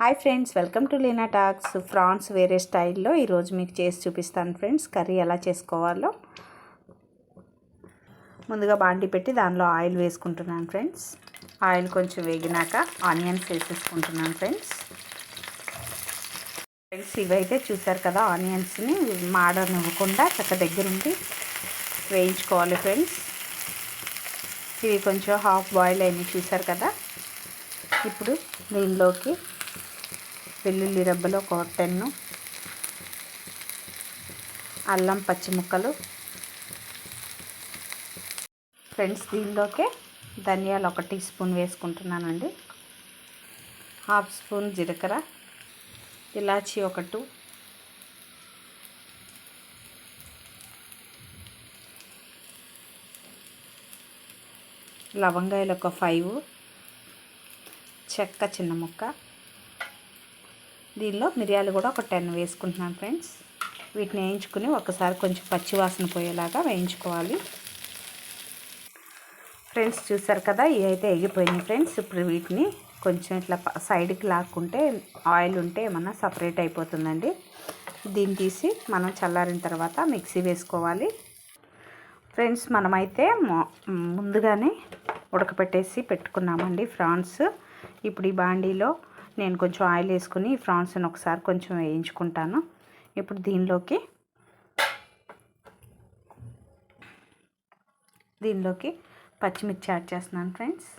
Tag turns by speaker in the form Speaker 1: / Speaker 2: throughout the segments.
Speaker 1: Hi friends welcome to Leena talks. Prawns వేరే స్టైల్లో ఈరోజు మీకు చేసి చూపిస్తాను ఫ్రెండ్స్ కర్రీ ఎలా చేసుకోవాలో. ముందుగా బాండి పెట్టి దానిలో ఆయిల్ వేసుకుంటున్నాను ఫ్రెండ్స్. ఆయిల్ కొంచెం వేగినాక ఆనియన్స్ వేసేసుకుంటున్నాను ఫ్రెండ్స్. ఫ్రెండ్స్ ఇవైతే చూసారు కదా ఆనియన్స్ని మాడనివ్వకుండా చక్క దగ్గరుండి వేయించుకోవాలి ఫ్రెండ్స్. ఇవి కొంచెం హాఫ్ బాయిల్ అయినవి చూసారు కదా. ఇప్పుడు దీనిలోకి వెల్లుల్లి రెబ్బలు ఒక టెన్ను. అల్లం పచ్చి ముక్కలు. ఫ్రెండ్స్ దీనిలోకే ధనియాలు ఒక టీ స్పూన్ వేసుకుంటున్నానండి. హాఫ్ స్పూన్ జీలకర్ర ఇలాచి ఒక టూ. లవంగాయలు ఒక ఫైవ్. చెక్క చిన్న ముక్క. దీనిలో మిరియాలు కూడా ఒక టెన్ వేసుకుంటున్నాను ఫ్రెండ్స్. వీటిని వేయించుకుని ఒకసారి కొంచెం పచ్చి వాసన పోయేలాగా వేయించుకోవాలి. ఫ్రెండ్స్ చూసారు కదా ఇవి అయితే ఎగిపోయినాయి ఫ్రెండ్స్. ఇప్పుడు వీటిని కొంచెం ఇట్లా సైడ్కి లాక్కుంటే ఆయిల్ ఉంటే ఏమన్నా సపరేట్ అయిపోతుందండి. దీన్ని తీసి మనం చల్లారిన తర్వాత మిక్సీ వేసుకోవాలి. ఫ్రెండ్స్ మనమైతే ముందుగానే ఉడకపెట్టేసి పెట్టుకున్నామండి ఫ్రాన్స్. ఇప్పుడు ఈ బాండీలో నేను కొంచెం ఆయిల్ వేసుకుని ఫ్రాన్స్ని ఒకసారి కొంచెం వేయించుకుంటాను. ఇప్పుడు దీనిలోకి దీనిలోకి పచ్చిమిర్చి యాడ్ చేస్తున్నాను ఫ్రెండ్స్.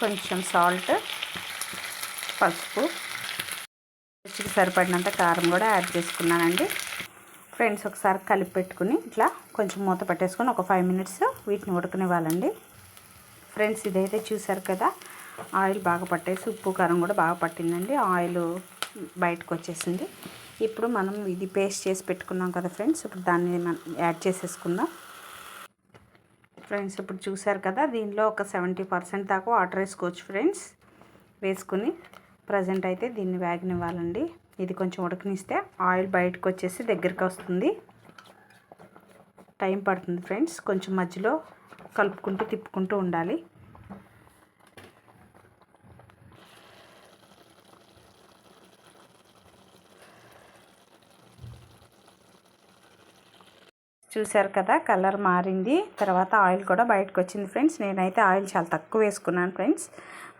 Speaker 1: కొంచెం సాల్ట్ పసుపు రుచికి సరిపడినంత కారం కూడా యాడ్ చేసుకున్నానండి. ఫ్రెండ్స్ ఒకసారి కలిపి పెట్టుకుని ఇట్లా కొంచెం మూత పెట్టేసుకొని ఒక ఫైవ్ మినిట్స్ వీటిని ఉడకనివ్వాలండి. ఫ్రెండ్స్ ఇదైతే చూసారు కదా ఆయిల్ బాగా పట్టేసి ఉప్పు కారం కూడా బాగా పట్టిందండి. ఆయిల్ బయటకు వచ్చేసింది. ఇప్పుడు మనం ఇది పేస్ట్ చేసి పెట్టుకున్నాం కదా ఫ్రెండ్స్ ఇప్పుడు దాన్ని మనం యాడ్ చేసేసుకుందాం. ఫ్రెండ్స్ ఇప్పుడు చూసారు కదా దీనిలో ఒక సెవెంటీ పర్సెంట్ దాకా వాటర్ వేసుకోవచ్చు ఫ్రెండ్స్. వేసుకుని ప్రజెంట్ అయితే దీన్ని వేగనివ్వాలండి. ఇది కొంచెం ఉడకనిస్తే ఆయిల్ బయటకు వచ్చేసి దగ్గరికి వస్తుంది. టైం పడుతుంది ఫ్రెండ్స్ కొంచెం మధ్యలో కలుపుకుంటూ తిప్పుకుంటూ ఉండాలి. చూసారు కదా కలర్ మారింది. తర్వాత ఆయిల్ కూడా బయటకు వచ్చింది ఫ్రెండ్స్. నేనైతే ఆయిల్ చాలా తక్కువ వేసుకున్నాను ఫ్రెండ్స్.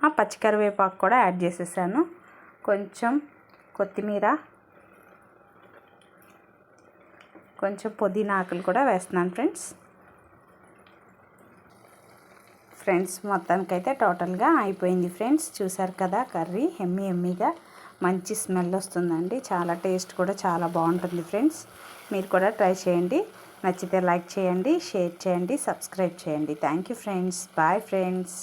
Speaker 1: ఆ పచ్చికరివేపాకు కూడా యాడ్ చేసేసాను. కొంచెం కొత్తిమీర కొంచెం పుదీనా ఆకులు కూడా వేస్తున్నాను ఫ్రెండ్స్. ఫ్రెండ్స్ మొత్తానికైతే టోటల్గా అయిపోయింది ఫ్రెండ్స్. చూసారు కదా కర్రీ ఎమ్మి ఎమ్మిగా మంచి స్మెల్ వస్తుందండి. చాలా టేస్ట్ కూడా చాలా బాగుంటుంది ఫ్రెండ్స్. మీరు కూడా ట్రై చేయండి. నచ్చితే లైక్ చేయండి షేర్ చేయండి సబ్స్క్రైబ్ చేయండి. Thank you friends. Bye friends.